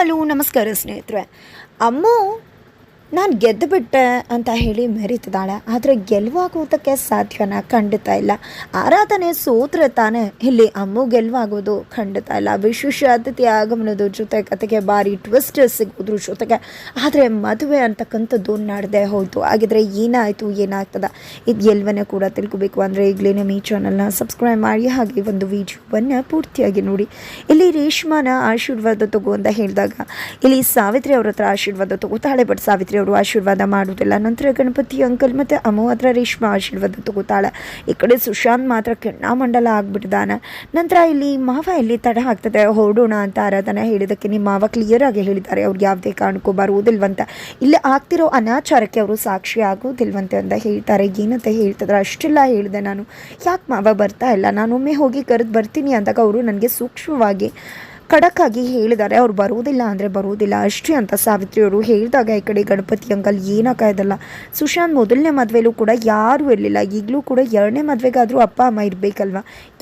Hello ನಮಸ್ಕಾರ ಸ್ನೇಹಿತರೆ. ಅಮ್ಮು ನಾನು ಗೆದ್ದು ಬಿಟ್ಟೆ ಅಂತ ಹೇಳಿ ಮೆರೀತಿದ್ದಾಳೆ. ಆದರೆ ಗೆಲುವಾಗುವುದಕ್ಕೆ ಸಾಧ್ಯನ ಖಂಡಿತ ಇಲ್ಲ. ಆರಾಧನೆ ಸೋತ್ರೆ ತಾನೇ ಇಲ್ಲಿ ಅಮ್ಮು ಗೆಲುವಾಗೋದು ಖಂಡಿತ ಇಲ್ಲ. ವಿಶೇಷ ಅತಿಥಿ ಆಗಮನದ ಜೊತೆ ಕತೆಗೆ ಭಾರಿ ಟ್ವಿಸ್ಟ್ ಸಿಗೋದ್ರ ಜೊತೆಗೆ. ಆದರೆ ಮದುವೆ ಅಂತಕ್ಕಂಥದ್ದು ನಡೆದೇ ಹೋಯಿತು. ಹಾಗಿದ್ರೆ ಏನಾಯಿತು, ಏನಾಗ್ತದ? ಇದು ಎಲ್ಲವನ್ನ ಕೂಡ ತಿಳ್ಕೊಬೇಕು ಅಂದರೆ ಈಗಲೇ ನಮ್ಮ ಈ ಚಾನಲ್ನ ಸಬ್ಸ್ಕ್ರೈಬ್ ಮಾಡಿ, ಹಾಗೆ ಒಂದು ವಿಡಿಯೋವನ್ನು ಪೂರ್ತಿಯಾಗಿ ನೋಡಿ. ಇಲ್ಲಿ ರೇಷ್ಮಾನ ಆಶೀರ್ವಾದ ತಗೋ ಅಂತ ಹೇಳಿದಾಗ, ಇಲ್ಲಿ ಸಾವಿತ್ರಿ ಅವ್ರ ಹತ್ರ ಆಶೀರ್ವಾದ ತಗೋತಾಳೆ ಬಟ್ ಸಾವಿತ್ರಿ ಅವರು ಆಶೀರ್ವಾದ ಮಾಡುವುದಿಲ್ಲ. ನಂತರ ಗಣಪತಿ, ಅಂಕಲ್ ಮತ್ತು ಅಮ್ಮ ಹತ್ರ ರೇಷ್ಮಾ ಆಶೀರ್ವಾದ ತಗೋತಾಳೆ. ಈ ಕಡೆ ಸುಶಾಂತ್ ಮಾತ್ರ ಕೆಣ್ಣಾಮಂಡಲ ಆಗ್ಬಿಟ್ಟಿದ್ದಾನೆ. ನಂತರ ಇಲ್ಲಿ ಮಾವ ಇಲ್ಲಿ ತಡ ಆಗ್ತದೆ, ಹೊರಡೋಣ ಅಂತ ಆರಾಧನೆ ಹೇಳಿದ್ದಕ್ಕೆ ನಿಮ್ಮ ಮಾವ ಕ್ಲಿಯರ್ ಆಗಿ ಹೇಳಿದ್ದಾರೆ. ಅವ್ರಿಗೆ ಯಾವುದೇ ಕಾರಣಕ್ಕೂ ಬರುವುದಿಲ್ವಂತ. ಇಲ್ಲಿ ಆಗ್ತಿರೋ ಅನಾಚಾರಕ್ಕೆ ಅವರು ಸಾಕ್ಷಿ ಆಗೋದಿಲ್ವಂತೆ ಅಂತ ಹೇಳ್ತಾರೆ. ಏನಂತ ಹೇಳ್ತಿದ್ರೆ? ಅಷ್ಟೆಲ್ಲ ಹೇಳಿದೆ ನಾನು. ಯಾಕೆ ಮಾವ ಬರ್ತಾ ಇಲ್ಲ? ನಾನು ಒಮ್ಮೆ ಹೋಗಿ ಕರೆದು ಬರ್ತೀನಿ ಅಂದಾಗ ಅವರು ನನಗೆ ಸೂಕ್ಷ್ಮವಾಗಿ ಖಡಕ್ಕಾಗಿ ಹೇಳಿದ್ದಾರೆ. ಅವ್ರು ಬರುವುದಿಲ್ಲ ಅಂದರೆ ಬರುವುದಿಲ್ಲ. ಅಷ್ಟೇ ಅಂತ ಸಾವಿತ್ರಿಯವರು ಹೇಳಿದಾಗ ಈ ಕಡೆ ಗಣಪತಿ ಅಂಕಲ್ ಏನಕ್ಕಾಯ್ದಲ್ಲ ಸುಶಾಂತ್ ಮೊದಲನೇ ಮದುವೆಲೂ ಕೂಡ ಯಾರೂ ಇರಲಿಲ್ಲ. ಈಗಲೂ ಕೂಡ ಎರಡನೇ ಮದುವೆಗಾದರೂ ಅಪ್ಪ, ಅಮ್ಮ ಇರಬೇಕಲ್ವ?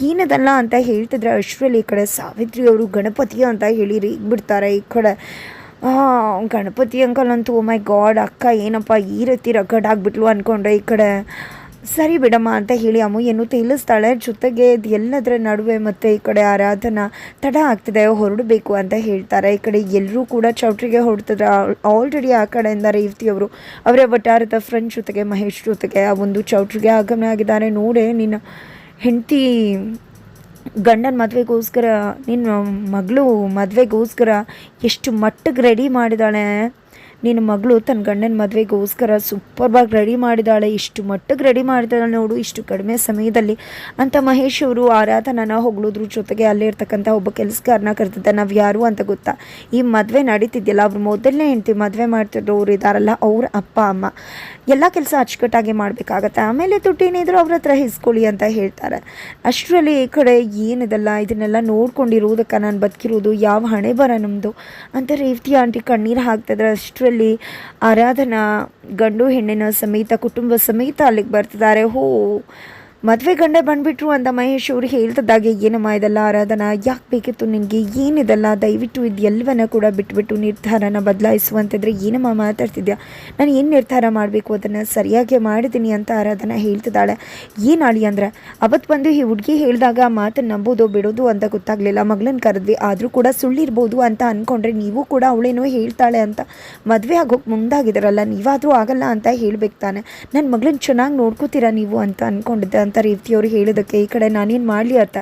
ಏನದಲ್ಲ ಅಂತ ಹೇಳ್ತಿದ್ರೆ ಅಷ್ಟರಲ್ಲಿ ಈ ಕಡೆ ಸಾವಿತ್ರಿಯವರು ಗಣಪತಿ ಅಂತ ಹೇಳಿ ಬಿಡ್ತಾರೆ ಈ ಕಡೆ. ಗಣಪತಿ ಅಂಕಲ್ ಅಂತೂ ಮೈ ಗಾಡ್ ಅಕ್ಕ, ಏನಪ್ಪ ಈ ರೀತಿ ರಗಡಾಗ್ಬಿಟ್ಲು ಅಂದ್ಕೊಂಡ್ರೆ ಈ ಕಡೆ? ಸರಿ ಬಿಡಮ್ಮ ಅಂತ ಹೇಳಿ ಅಮ್ಮು ಏನು ತಿಳಿಸ್ತಾಳೆ. ಜೊತೆಗೆ ಎಲ್ಲದರ ನಡುವೆ ಮತ್ತು ಈ ಕಡೆ ಆರಾಧನಾ ತಡ ಆಗ್ತಿದೆ, ಹೊರಡಬೇಕು ಅಂತ ಹೇಳ್ತಾರೆ. ಈ ಕಡೆ ಎಲ್ಲರೂ ಕೂಡ ಚೌಟ್ರಿಗೆ ಹೊರಡ್ತಿದ್ರೆ. ಆಲ್ರೆಡಿ ಆ ಕಡೆಯಿಂದ ರೇವತಿಯವರು, ಅವರ ವಟಾರದ ಫ್ರೆಂಡ್ ಜೊತೆಗೆ, ಮಹೇಶ್ ಜೊತೆಗೆ ಆ ಒಂದು ಚೌಟ್ರಿಗೆ ಆಗಮನ ಆಗಿದ್ದಾರೆ. ನೋಡೆ, ನಿನ್ನ ಹೆಂಡತಿ ಗಂಡನ ಮದುವೆಗೋಸ್ಕರ, ನಿನ್ನ ಮಗಳು ಮದುವೆಗೋಸ್ಕರ ಎಷ್ಟು ಮಟ್ಟಿಗೆ ರೆಡಿ ಮಾಡಿದಾಳೆ. ನಿನ್ನ ಮಗಳು ತನ್ನ ಗಂಡನ ಮದುವೆಗೋಸ್ಕರ ಸೂಪರ್ಬಾಗಿ ರೆಡಿ ಮಾಡಿದಾಳೆ. ಇಷ್ಟು ಮಟ್ಟಿಗೆ ರೆಡಿ ಮಾಡಿದಾಳೆ ನೋಡು, ಇಷ್ಟು ಕಡಿಮೆ ಸಮಯದಲ್ಲಿ ಅಂತ ಮಹೇಶ್ ಅವರು ಆರಾಧನನ ಹೊಗಳಿದ್ರು ಜೊತೆಗೆ ಅಲ್ಲೇ ಇರ್ತಕ್ಕಂಥ ಒಬ್ಬ ಕೆಲಸಗಾರನ ಕರೆದಿದ್ದ, ನಾವು ಯಾರು ಅಂತ ಗೊತ್ತಾ? ಈ ಮದುವೆ ನಡೀತಿದ್ದಿಲ್ಲ ಅವ್ರು ಮೊದಲನೇ ಹೆಂಡ್ತಿ ಮದುವೆ ಮಾಡ್ತಿರೋರು ಇದ್ದಾರಲ್ಲ ಅವ್ರ ಅಪ್ಪ, ಅಮ್ಮ. ಎಲ್ಲ ಕೆಲಸ ಅಚ್ಚುಕಟ್ಟಾಗಿ ಮಾಡಬೇಕಾಗತ್ತೆ. ಆಮೇಲೆ ದುಡ್ಡೇನಿದ್ರು ಅವ್ರ ಹತ್ರ ಇಸ್ಕೊಳ್ಳಿ ಅಂತ ಹೇಳ್ತಾರೆ. ಅಷ್ಟರಲ್ಲಿ ಈ ಕಡೆ ಏನಿದಲ್ಲ, ಇದನ್ನೆಲ್ಲ ನೋಡ್ಕೊಂಡಿರೋದಕ್ಕೆ ನಾನು ಬದುಕಿರೋದು, ಯಾವ ಹಣೆ ಬರ ನಮ್ಮದು ಅಂತ ರೇವತಿ ಆಂಟಿ ಕಣ್ಣೀರು ಹಾಕ್ತಿದ್ರೆ. ಅಷ್ಟರಲ್ಲಿ ಆರಾಧನಾ ಗಂಡು ಹೆಣ್ಣಿನ ಸಮೇತ ಕುಟುಂಬ ಸಮೇತ ಅಲ್ಲಿಗೆ ಬರ್ತಿದ್ದಾರೆ. ಹೋ ಮದುವೆ ಗಂಡ ಬಂದ್ಬಿಟ್ರು ಅಂತ ಮಹೇಶ್ ಅವರು ಹೇಳ್ತದಾಗೆ ಏನಮ್ಮ ಇದೆಲ್ಲ ಆರಾಧನಾ? ಯಾಕೆ ಬೇಕಿತ್ತು ನಿನಗೆ? ಏನಿದೆಲ್ಲ ದಯವಿಟ್ಟು ಇದೆಲ್ಲವನ್ನ ಕೂಡ ಬಿಟ್ಬಿಟ್ಟು ನಿರ್ಧಾರನ ಬದಲಾಯಿಸುವಂತಿದ್ರೆ ಏನಮ್ಮ ಮಾತಾಡ್ತಿದ್ಯಾ? ನಾನು ಏನು ನಿರ್ಧಾರ ಮಾಡಬೇಕು? ಅದನ್ನು ಸರಿಯಾಗಿ ಮಾಡಿದ್ದೀನಿ ಅಂತ ಆರಾಧನಾ ಹೇಳ್ತಿದ್ದಾಳೆ. ಏನು ಅಂದರೆ? ಅವತ್ತು ಬಂದು ಈ ಹುಡುಗಿ ಹೇಳಿದಾಗ ಮಾತು ನಂಬೋದು ಬಿಡೋದು ಅಂತ ಗೊತ್ತಾಗಲಿಲ್ಲ. ಮಗಳನ್ನ ಕರೆದ್ವಿ ಆದರೂ ಕೂಡ ಸುಳ್ಳಿರ್ಬೋದು ಅಂತ ಅಂದ್ಕೊಂಡ್ರೆ ನೀವು ಕೂಡ ಅವಳೇನೋ ಹೇಳ್ತಾಳೆ ಅಂತ ಮದುವೆ ಆಗೋಕೆ ಮುಂದಾಗಿದ್ದಾರಲ್ಲ ನೀವಾದರೂ ಆಗಲ್ಲ ಅಂತ ಹೇಳ್ಬೇಕು ತಾನೆ. ನನ್ನ ಮಗಳನ್ನ ಚೆನ್ನಾಗಿ ನೋಡ್ಕೋತೀರಾ ನೀವು ಅಂತ ಅಂದ್ಕೊಂಡಿದ್ದೆ ಅಂತ ರೇವತಿಯವರು ಹೇಳಿದಕ್ಕೆ ಈ ಕಡೆ ನಾನೇನು ಮಾಡಲಿ ಅಂತ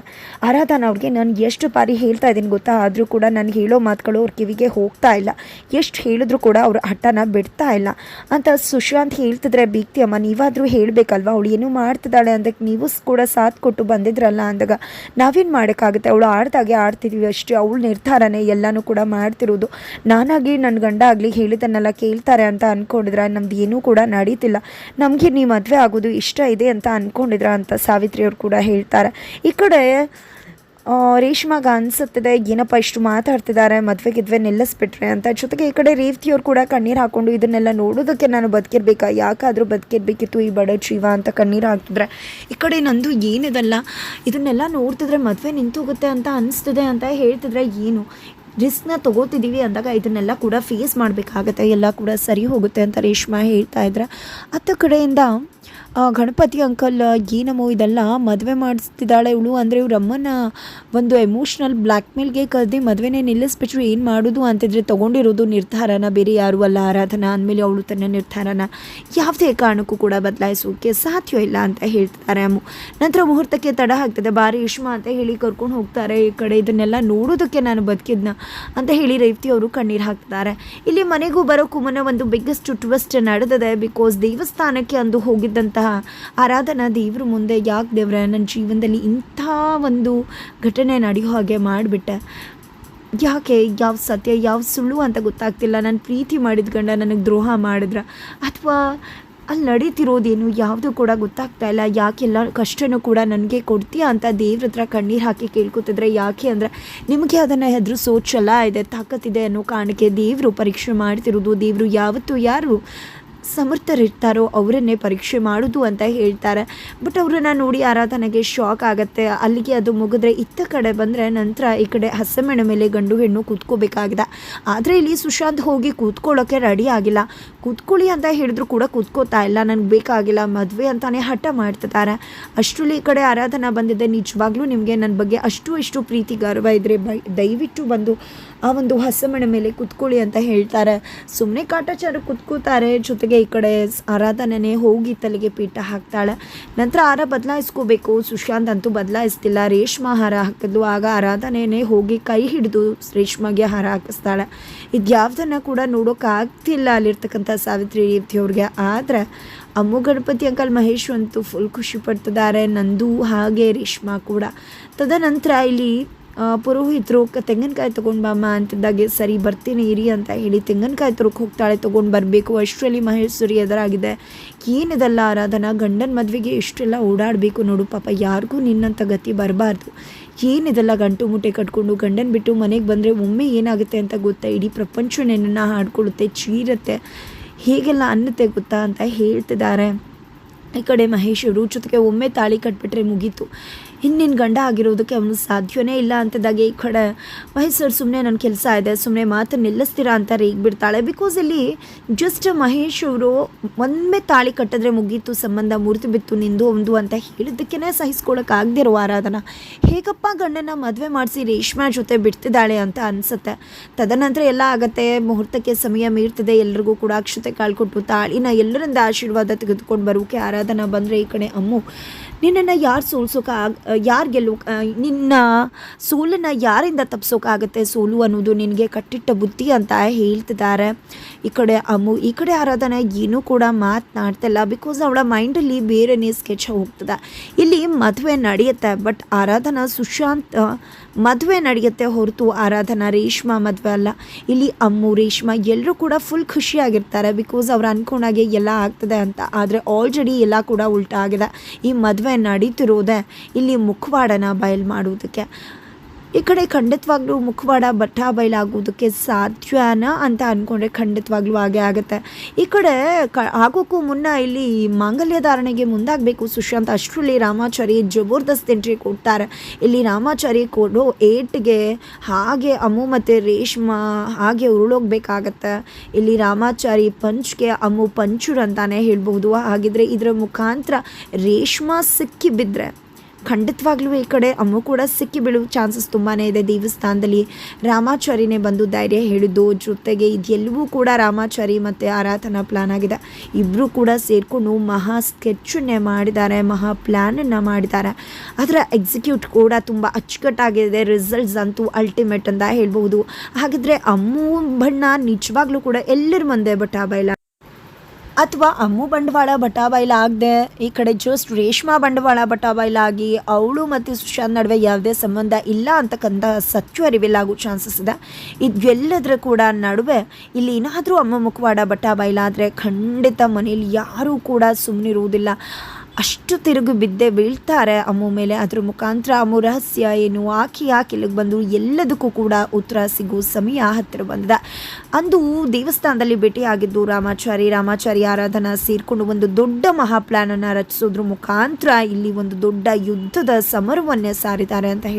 ಆರಾಧನ ಅವ್ರಿಗೆ ನಾನು ಎಷ್ಟು ಬಾರಿ ಹೇಳ್ತಾ ಇದ್ದೀನಿ ಗೊತ್ತಾ? ಆದರೂ ಕೂಡ ನಾನು ಹೇಳೋ ಮಾತುಗಳು ಅವ್ರ ಕಿವಿಗೆ ಹೋಗ್ತಾ ಇಲ್ಲ. ಎಷ್ಟು ಹೇಳಿದ್ರು ಕೂಡ ಅವ್ರ ಹಠನ ಬಿಡ್ತಾ ಇಲ್ಲ. ಅಂತ ಸುಶಾಂತ್ ಹೇಳ್ತಿದ್ರೆ, ಬೀಗ್ತಿ ಅಮ್ಮ, ನೀವಾದರೂ ಹೇಳಬೇಕಲ್ವ? ಅವಳು ಏನು ಮಾಡ್ತಿದ್ದಾಳೆ ಅಂದಕ್ಕೆ ನೀವು ಕೂಡ ಸಾಥ್ ಕೊಟ್ಟು ಬಂದಿದ್ರಲ್ಲ ಅಂದಾಗ ನಾವೇನು ಮಾಡೋಕ್ಕಾಗುತ್ತೆ? ಅವಳು ಆಡ್ದಾಗೆ ಆಡ್ತಿದ್ದೀವಿ ಅಷ್ಟೇ. ಅವಳು ನಿರ್ಧಾರನೇ ಎಲ್ಲನೂ ಕೂಡ ಮಾಡ್ತಿರೋದು. ನಾನಾಗಿ ನನ್ನ ಗಂಡ ಆಗಲಿ ಹೇಳಿದ್ದನ್ನೆಲ್ಲ ಕೇಳ್ತಾರೆ ಅಂತ ಅಂದ್ಕೊಂಡಿದ್ರೆ ನಮ್ದು ಏನೂ ಕೂಡ ನಡೀತಿಲ್ಲ. ನಮಗೆ ನೀವು ಮದುವೆ ಆಗೋದು ಇಷ್ಟ ಇದೆ ಅಂತ ಅಂದ್ಕೊಂಡಿದ್ರ ಅಂತ ಸಾವಿತ್ರಿ ಅವ್ರು ಕೂಡ ಹೇಳ್ತಾರೆ. ಈ ಕಡೆ ರೇಷ್ಮಾಗ ಅನಿಸುತ್ತಿದೆ, ಏನಪ್ಪ ಇಷ್ಟು ಮಾತಾಡ್ತಿದ್ದಾರೆ, ಮದುವೆ ಗಿದ್ವೆ ನಿಲ್ಲಿಸ್ಬಿಟ್ರೆ ಅಂತ. ಜೊತೆಗೆ ಈ ಕಡೆ ರೇವತಿಯವ್ರು ಕೂಡ ಕಣ್ಣೀರು ಹಾಕೊಂಡು ಇದನ್ನೆಲ್ಲ ನೋಡೋದಕ್ಕೆ ನಾನು ಬದುಕಿರ್ಬೇಕಾ? ಯಾಕಾದರೂ ಬದುಕಿರ್ಬೇಕಿತ್ತು ಈ ಬಡ ಜೀವ ಅಂತ ಕಣ್ಣೀರು ಹಾಕ್ತಿದ್ರೆ. ಈ ಕಡೆ ನಂದು ಏನಿದಲ್ಲ, ಇದನ್ನೆಲ್ಲ ನೋಡ್ತಿದ್ರೆ ಮದುವೆ ನಿಂತೋಗುತ್ತೆ ಅಂತ ಅನಿಸ್ತಿದೆ ಅಂತ ಹೇಳ್ತಿದ್ರೆ ಏನು? ರಿಸ್ಕ್ನ ತೊಗೋತಿದ್ದೀವಿ ಅಂದಾಗ ಇದನ್ನೆಲ್ಲ ಕೂಡ ಫೇಸ್ ಮಾಡಬೇಕಾಗತ್ತೆ, ಎಲ್ಲ ಕೂಡ ಸರಿ ಹೋಗುತ್ತೆ ಅಂತ ರೇಷ್ಮಾ ಹೇಳ್ತಾ ಇದ್ರೆ. ಅತ್ತ ಕಡೆಯಿಂದ ಗಣಪತಿ ಅಂಕಲ್, ಏನಮ್ಮೋ ಇದೆಲ್ಲ ಮದುವೆ ಮಾಡಿಸ್ತಿದ್ದಾಳೆ ಇವಳು. ಅಂದರೆ ಇವ್ರ ಅಮ್ಮನ ಒಂದು ಎಮೋಷ್ನಲ್ ಬ್ಲ್ಯಾಕ್ ಮೇಲ್ಗೆ ಕರೆದಿ ಮದುವೆನೇ ನಿಲ್ಲಿಸ್ಬಿಟ್ರು. ಏನು ಮಾಡೋದು ಅಂತಿದ್ರೆ ತೊಗೊಂಡಿರೋದು ನಿರ್ಧಾರನ, ಬೇರೆ ಯಾರೂ ಅಲ್ಲ ಆರಾಧನಾ ಅಂದಮೇಲೆ ಅವಳು ತನ್ನ ನಿರ್ಧಾರನ ಯಾವುದೇ ಕಾರಣಕ್ಕೂ ಕೂಡ ಬದಲಾಯಿಸೋಕೆ ಸಾಧ್ಯ ಇಲ್ಲ ಅಂತ ಹೇಳ್ತಾರೆ ಅಮ್ಮು. ನಂತರ ಮುಹೂರ್ತಕ್ಕೆ ತಡ ಆಗ್ತದೆ. ಬಾರಿ ಯುಷ್ಮಾ ಅಂತ ಹೇಳಿ ಕರ್ಕೊಂಡು ಹೋಗ್ತಾರೆ ಈ ಕಡೆ. ಇದನ್ನೆಲ್ಲ ನೋಡೋದಕ್ಕೆ ನಾನು ಬದುಕಿದ್ನ ಅಂತ ಹೇಳಿ ರೇವತಿ ಅವರು ಕಣ್ಣೀರು ಹಾಕ್ತಾರೆ. ಇಲ್ಲಿ ಮನೆಗೂ ಬರೋಕ್ಕೂ ಮುನ್ನ ಒಂದು ಬಿಗ್ಗೆಸ್ಟ್ ಟ್ವಿಸ್ಟ್ ನಡೆದಿದೆ. ಬಿಕಾಸ್ ದೇವಸ್ಥಾನಕ್ಕೆ ಅಂದು ಹೋಗಿದ್ದಂತಹ ಆರಾಧನಾ ದೇವ್ರ ಮುಂದೆ ಯಾಕೆ ದೇವ್ರ? ನನ್ನ ಜೀವನದಲ್ಲಿ ಇಂಥ ಒಂದು ಘಟನೆ ನಡೆಯೋ ಹಾಗೆ ಮಾಡಿಬಿಟ್ಟೆ. ಯಾಕೆ? ಯಾವ ಸತ್ಯ? ಯಾವ ಸುಳ್ಳು ಅಂತ ಗೊತ್ತಾಗ್ತಿಲ್ಲ. ನಾನು ಪ್ರೀತಿ ಮಾಡಿದ ಗಂಡ ನನಗೆ ದ್ರೋಹ ಮಾಡಿದ್ರ. ಅಥವಾ ಅಲ್ಲಿ ನಡೀತಿರೋದೇನು ಯಾವುದು ಕೂಡ ಗೊತ್ತಾಗ್ತಾ ಇಲ್ಲ. ಯಾಕೆಲ್ಲ ಕಷ್ಟನೂ ಕೂಡ ನನಗೆ ಕೊಡ್ತೀಯ ಅಂತ ದೇವ್ರ ಹತ್ರ ಕಣ್ಣೀರು ಹಾಕಿ ಕೇಳ್ಕೊತಿದ್ರೆ ಯಾಕೆ ಅಂದರೆ ನಿಮಗೆ ಅದನ್ನು ಹೆದರಿಸೋ ಛಲ ಇದೆ ತಾಕತ್ತಿದೆ ಅನ್ನೋ ಕಾರಣಕ್ಕೆ ದೇವರು ಪರೀಕ್ಷೆ ಮಾಡ್ತಿರೋದು. ದೇವರು ಯಾವತ್ತೂ ಯಾರು ಸಮರ್ಥರಿರ್ತಾರೋ ಅವರನ್ನೇ ಪರೀಕ್ಷೆ ಮಾಡೋದು ಅಂತ ಹೇಳ್ತಾರೆ. ಬಟ್ ಅವರನ್ನು ನೋಡಿ ಆರಾಧನೆಗೆ ಶಾಕ್ ಆಗುತ್ತೆ. ಅಲ್ಲಿಗೆ ಅದು ಮುಗಿದ್ರೆ ಇತ್ತ ಕಡೆ ಬಂದರೆ ನಂತರ ಈ ಕಡೆ ಹಸೆಮಣೆ ಮೇಲೆ ಗಂಡು ಹೆಣ್ಣು ಕೂತ್ಕೋಬೇಕಾಗಿದೆ. ಆದರೆ ಇಲ್ಲಿ ಸುಶಾಂತ್ ಹೋಗಿ ಕೂತ್ಕೊಳ್ಳೋಕ್ಕೆ ರೆಡಿ ಆಗಿಲ್ಲ. ಕೂತ್ಕೊಳ್ಳಿ ಅಂತ ಹೇಳಿದ್ರು ಕೂಡ ಕೂತ್ಕೋತಾ ಇಲ್ಲ. ನನಗೆ ಬೇಕಾಗಿಲ್ಲ, ಮದುವೆ ಅಂತಾನೆ ಹಠ ಮಾಡ್ತಿದ್ದಾರೆ. ಅಷ್ಟರಲ್ಲಿ ಈ ಕಡೆ ಆರಾಧನಾ ಬಂದಿದೆ. ನಿಜವಾಗ್ಲೂ ನಿಮಗೆ ನನ್ನ ಬಗ್ಗೆ ಅಷ್ಟು ಇಷ್ಟು ಪ್ರೀತಿ, ಗೌರವ ಇದ್ದರೆ ಬೈ ದಯವಿಟ್ಟು ಬಂದು ಆ ಒಂದು ಹಸೆಮಣೆ ಮೇಲೆ ಕೂತ್ಕೊಳ್ಳಿ ಅಂತ ಹೇಳ್ತಾರೆ. ಸುಮ್ಮನೆ ಕಾಟಾಚಾರ ಕೂತ್ಕೋತಾರೆ. ಜೊತೆಗೆ ಈ ಕಡೆ ಆರಾಧನೆ ಹೋಗಿ ತಲೆಗೆ ಪೀಠ ಹಾಕ್ತಾಳೆ. ನಂತರ ಆರ ಬದಲಾಯಿಸ್ಕೋಬೇಕು. ಸುಶಾಂತ್ ಅಂತೂ ಬದಲಾಯಿಸ್ತಿಲ್ಲ. ರೇಷ್ಮಾ ಹಾರ ಹಾಕಿದ್ಲು. ಆಗ ಆರಾಧನೆನೇ ಹೋಗಿ ಕೈ ಹಿಡಿದು ರೇಷ್ಮಗೆ ಹಾರ ಹಾಕಿಸ್ತಾಳೆ. ಇದ್ಯಾವುದನ್ನ ಕೂಡ ನೋಡೋಕ್ಕಾಗ್ತಿಲ್ಲ ಅಲ್ಲಿರ್ತಕ್ಕಂಥ ಸಾವಿತ್ರಿ ದೇವ್ರಿಗೆ. ಆದರೆ ಅಮ್ಮು ಗಣಪತಿ ಅಂಕಲ್ ಮಹೇಶ್ ಅಂತೂ ಫುಲ್ ಖುಷಿ ಪಡ್ತಿದ್ದಾರೆ. ನಂದು ಹಾಗೆ ರೇಷ್ಮಾ ಕೂಡ. ತದನಂತರ ಇಲ್ಲಿ ಪುರೋಹಿತರು ತೆಂಗಿನಕಾಯಿ ತೊಗೊಂಡು ಬಾಮ್ಮ ಅಂತಿದ್ದಾಗೆ ಸರಿ, ಬರ್ತೀನಿ, ಇರಿ ಅಂತ ಹೇಳಿ ತೆಂಗಿನಕಾಯಿ ತುರುಕ್ ಹೋಗ್ತಾಳೆ, ತೊಗೊಂಡು ಬರಬೇಕು, ಅಷ್ಟರಲ್ಲಿ ಮಹೇಶ್ವರಿ ಎದುರಾಗಿದೆ. ಏನಿದೆಲ್ಲ ಆರಾಧನಾ, ಗಂಡನ ಮದುವೆಗೆ ಇಷ್ಟೆಲ್ಲ ಓಡಾಡಬೇಕು ನೋಡು ಪಾಪ, ಯಾರಿಗೂ ನಿನ್ನಂಥ ಗತಿ ಬರಬಾರ್ದು. ಏನಿದೆಲ್ಲ ಗಂಟು ಮುಟ್ಟೆ ಕಟ್ಕೊಂಡು ಗಂಡನ ಬಿಟ್ಟು ಮನೆಗೆ ಬಂದರೆ ಒಮ್ಮೆ ಏನಾಗುತ್ತೆ ಅಂತ ಗೊತ್ತಾ? ಇಡೀ ಪ್ರಪಂಚ ನಿನ್ನನ್ನು ಹಾಡ್ಕೊಳ್ಳುತ್ತೆ, ಚೀರತ್ತೆ. ಹೇಗೆಲ್ಲ ಅನ್ನತ್ತೆ ಗೊತ್ತಾ? ಅಂತ ಹೇಳ್ತಿದ್ದಾರೆ. ಈ ಕಡೆ ಮಹೇಶ್ ಇವರು ಜೊತೆಗೆ ಒಮ್ಮೆ ತಾಳಿ ಕಟ್ಬಿಟ್ರೆ ಮುಗೀತು. ಇನ್ನಿನ ಗಂಡ ಆಗಿರೋದಕ್ಕೆ ಅವನು ಸಾಧ್ಯವೇ ಇಲ್ಲ ಅಂತದಾಗೆ ಈ ಕಡೆ. ಮಹೇಶ್ ಸುಮ್ಮನೆ ನನ್ನ ಕೆಲಸ ಇದೆ ಸುಮ್ಮನೆ ಮಾತು ನಿಲ್ಲಿಸ್ತೀರಾ ಅಂತ ರೇಗ್ಬಿಡ್ತಾಳೆ ಬಿಕಾಸ್ ಇಲ್ಲಿ ಜಸ್ಟ್ ಮಹೇಶ್ ಅವರು ಒಮ್ಮೆ ತಾಳಿ ಕಟ್ಟಿದ್ರೆ ಮುಗೀತು, ಸಂಬಂಧ ಮೂರ್ತಿ ಬಿತ್ತು, ನಿಂದು ಒಂದು ಅಂತ ಹೇಳಿದ್ದಕ್ಕೇ ಇರೋ ಆರಾಧನಾ. ಹೇಗಪ್ಪ ಗಂಡನ ಮದುವೆ ಮಾಡಿಸಿ ರೇಷ್ಮೆ ಜೊತೆ ಬಿಡ್ತಿದ್ದಾಳೆ ಅಂತ ಅನಿಸುತ್ತೆ. ತದನಂತರ ಎಲ್ಲ ಆಗತ್ತೆ. ಮುಹೂರ್ತಕ್ಕೆ ಸಮಯ ಮೀರ್ತಿದೆ. ಎಲ್ರಿಗೂ ಕೂಡ ಅಕ್ಷತೆ ಕಾಳ್ಕೊಟ್ಟು ತಾಳಿನ ಎಲ್ಲರಿಂದ ಆಶೀರ್ವಾದ ತೆಗೆದುಕೊಂಡು ಬರೋಕೆ ಆರಾಧನಾ ಬಂದರೆ ಈ ಕಡೆ ಅಮ್ಮು. ನಿನ್ನನ್ನು ಯಾರು ಸೋಲ್ಸೋಕೆ ಆಗ ಯಾರು ಗೆಲ್ಲೋ ನಿನ್ನ ಸೋಲನ್ನು ಯಾರಿಂದ ತಪ್ಸೋಕ್ಕಾಗತ್ತೆ ಸೋಲು ಅನ್ನೋದು ನಿನಗೆ ಕಟ್ಟಿಟ್ಟ ಬುದ್ಧಿ ಅಂತ ಹೇಳ್ತಿದ್ದಾರೆ. ಈ ಕಡೆ ಅಮು, ಈ ಕಡೆ ಆರಾಧನೆ ಏನೂ ಕೂಡ ಮಾತನಾಡ್ತಿಲ್ಲ ಬಿಕಾಸ್ ಅವಳ ಮೈಂಡಲ್ಲಿ ಬೇರೆನೇ ಸ್ಕೆಚ್ ಹೋಗ್ತದೆ. ಇಲ್ಲಿ ಮದುವೆ ನಡೆಯುತ್ತೆ ಬಟ್ ಆರಾಧನಾ ಸುಶಾಂತ್ ಮದುವೆ ನಡೆಯುತ್ತೆ ಹೊರತು ಆರಾಧನಾ ರೇಷ್ಮಾ ಮದುವೆ ಅಲ್ಲ. ಇಲ್ಲಿ ಅಮ್ಮು, ರೇಷ್ಮಾ ಎಲ್ಲರೂ ಕೂಡ ಫುಲ್ ಖುಷಿಯಾಗಿರ್ತಾರೆ ಬಿಕಾಸ್ ಅವ್ರು ಅನ್ಕೊಂಡಾಗೆ ಎಲ್ಲ ಆಗ್ತದೆ ಅಂತ. ಆದರೆ ಆಲ್ರೆಡಿ ಎಲ್ಲ ಕೂಡ ಉಲ್ಟಾ ಆಗಿದೆ. ಈ ಮದುವೆ ನಡೀತಿರೋದೆ ಇಲ್ಲಿ ಮುಖವಾಡನ ಬಯಲು ಮಾಡುವುದಕ್ಕೆ ಈ ಕಡೆ ಖಂಡಿತವಾಗ್ಲೂ ಮುಖವಾಡ ಬಟ್ಟ ಬಯಲಾಗೋದಕ್ಕೆ ಸಾಧ್ಯನ ಅಂತ ಅಂದ್ಕೊಂಡ್ರೆ ಖಂಡಿತವಾಗ್ಲೂ ಹಾಗೆ ಆಗುತ್ತೆ. ಈ ಕಡೆ ಕ, ಆಗೋಕ್ಕೂ ಮುನ್ನ ಇಲ್ಲಿ ಮಾಂಗಲ್ಯ ಧಾರಣೆಗೆ ಮುಂದಾಗಬೇಕು. ಸುಶಾಂತ್ ಅಷ್ಟರಲ್ಲಿ ರಾಮಾಚಾರಿ ಜಬರ್ದಸ್ತ್ ಎಂಟ್ರಿ ಕೊಡ್ತಾರೆ. ಇಲ್ಲಿ ರಾಮಾಚಾರಿ ಕೊಡೋ ಏಟ್ಗೆ ಹಾಗೆ ಅಮ್ಮು ಮತ್ತು ರೇಷ್ಮಾ ಹಾಗೆ ಉರುಳೋಗ್ಬೇಕಾಗತ್ತೆ. ಇಲ್ಲಿ ರಾಮಾಚಾರಿ ಪಂಚ್ಗೆ ಅಮ್ಮು ಪಂಚುರ್ ಅಂತಾನೆ ಹೇಳ್ಬಹುದು. ಹಾಗಿದ್ರೆ ಇದರ ಮುಖಾಂತರ ರೇಷ್ಮಾ ಸಿಕ್ಕಿ ಬಿದ್ದರೆ ಖಂಡಿತವಾಗ್ಲೂ ಈ ಕಡೆ ಅಮ್ಮು ಕೂಡ ಸಿಕ್ಕಿ ಬೀಳುವ ಚಾನ್ಸಸ್ ತುಂಬಾ ಇದೆ. ದೇವಸ್ಥಾನದಲ್ಲಿ ರಾಮಾಚಾರಿನೇ ಬಂದು ಧೈರ್ಯ ಹೇಳಿದ್ದು, ಜೊತೆಗೆ ಇದೆಲ್ಲವೂ ಕೂಡ ರಾಮಾಚಾರಿ ಮತ್ತು ಆರಾಧನಾ ಪ್ಲಾನ್ ಆಗಿದೆ. ಇಬ್ಬರು ಕೂಡ ಸೇರಿಕೊಂಡು ಮಹಾ ಸ್ಕೆಚ್ಚನ್ನೇ ಮಾಡಿದ್ದಾರೆ, ಮಹಾ ಪ್ಲ್ಯಾನನ್ನು ಮಾಡಿದ್ದಾರೆ. ಅದರ ಎಕ್ಸಿಕ್ಯೂಟ್ ಕೂಡ ತುಂಬ ಅಚ್ಚುಕಟ್ಟಾಗಿದೆ. ರಿಸಲ್ಟ್ಸ್ ಅಂತೂ ಅಲ್ಟಿಮೇಟ್ ಅಂತ ಹೇಳ್ಬೋದು ಹಾಗಿದ್ರೆ ಅಮ್ಮು ಬಣ್ಣ ನಿಜವಾಗ್ಲೂ ಕೂಡ ಎಲ್ಲರ ಮುಂದೆ ಬಟ್ಟ ಅಥವಾ ಅಮ್ಮು ಬಂಡವಾಳ ಬಟಾಬಾಯಿಲ ಆಗದೆ, ಈ ಕಡೆ ಜಸ್ಟ್ ರೇಷ್ಮಾ ಬಂಡವಾಳ ಬಟಾಬೈಲಾಗಿ ಅವಳು ಮತ್ತು ಸುಶಾಂತ್ ನಡುವೆ ಯಾವುದೇ ಸಂಬಂಧ ಇಲ್ಲ ಅಂತಕ್ಕಂಥ ಸತ್ಯ ರಿವೀಲ್ ಆಗೋ ಚಾನ್ಸಸ್ ಇದೆ. ಇದೆಲ್ಲದರ ಕೂಡ ನಡುವೆ ಇಲ್ಲಿ ಏನಾದರೂ ಅಮ್ಮ ಮುಖವಾಡ ಬಟಾಬೈಲಾದರೆ ಖಂಡಿತ ಮನೇಲಿ ಯಾರೂ ಕೂಡ ಸುಮ್ಮನಿರುವುದಿಲ್ಲ ಅಷ್ಟು ತಿರುಗು ಬಿದ್ದೆ ಬೀಳ್ತಾರೆ. ಅಮ್ಮು ಮೇಲೆ ಅದ್ರ ಮುಖಾಂತರ ಅಮ್ಮು ರಹಸ್ಯ ಏನು? ಆಕೆ ಯಾಕೆ ಬಂದು ಎಲ್ಲದಕ್ಕೂ ಕೂಡ ಉತ್ತರ ಸಿಗೋ ಸಮಯ ಹತ್ತಿರ ಬಂದಿದೆ. ಅಂದು ದೇವಸ್ಥಾನದಲ್ಲಿ ಭೇಟಿಯಾಗಿದ್ದು ರಾಮಾಚಾರಿ ರಾಮಾಚಾರಿ ಆರಾಧನಾ ಸೇರಿಕೊಂಡು ಒಂದು ದೊಡ್ಡ ಮಹಾ ಪ್ಲಾನನ್ನು ರಚಿಸೋದ್ರ ಮುಖಾಂತರ ಇಲ್ಲಿ ಒಂದು ದೊಡ್ಡ ಯುದ್ಧದ ಸಮರವನ್ನೇ ಸಾರಿದ್ದಾರೆ ಅಂತ ಹೇಳಿ